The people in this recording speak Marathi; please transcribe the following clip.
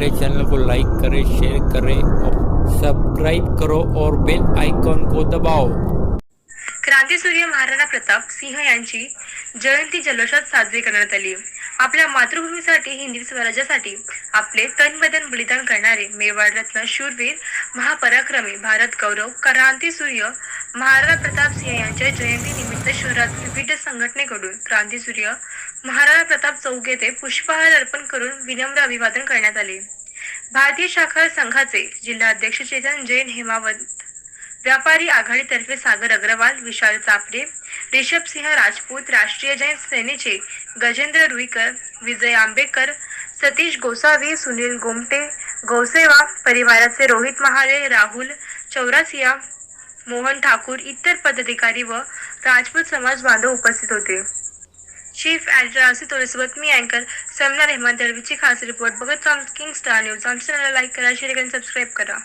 हमारे चैनल को लाइक करें शेयर करें और सब्सक्राइब करो और बेल आइकॉन को दबाओ। क्रांतीसूर्य महाराणा प्रताप सिंह यांची जयंती जल्लोषात साजरी करण्यात आली. आपल्या मातृभूमीसाठी हिंदी स्वराज्यासाठी आपले तनबदन बलिदान करणारे मेवाड रत्न शूरवीर महापराक्रमी भारत गौरव क्रांतीसूर्य महाराणा प्रताप सिंह यांच्या जयंती निमित्त शहरात विविध संघटनेकडून क्रांतीसूर्य महाराणा प्रताप चौक येथे पुष्पहार अर्पण करून विनम्र अभिवादन करण्यात आले. भारतीय शाखा संघाचे जिल्हा अध्यक्ष चेतन जैन हेमावंत व्यापारी आघाडीतर्फे सागर अग्रवाल विशाल चापडे रिषभ सिंह राजपूत राष्ट्रीय जैन सेनेचे गजेंद्र रुईकर विजय आंबेकर सतीश गोसावी सुनील गोमटे गौसेवा परिवाराचे रोहित महाले राहुल चौरासिया मोहन ठाकूर इतर पदाधिकारी व राजपूत समाज बांधव उपस्थित होते. चीफ एडिटर आसिफ तोरेसोबत मी अँकर समना रेहमान दळवीची खास रिपोर्ट बघत किंग स्टार न्यूज आमच्या चॅनलला लाईक करा शेअर करा सबस्क्राईब करा.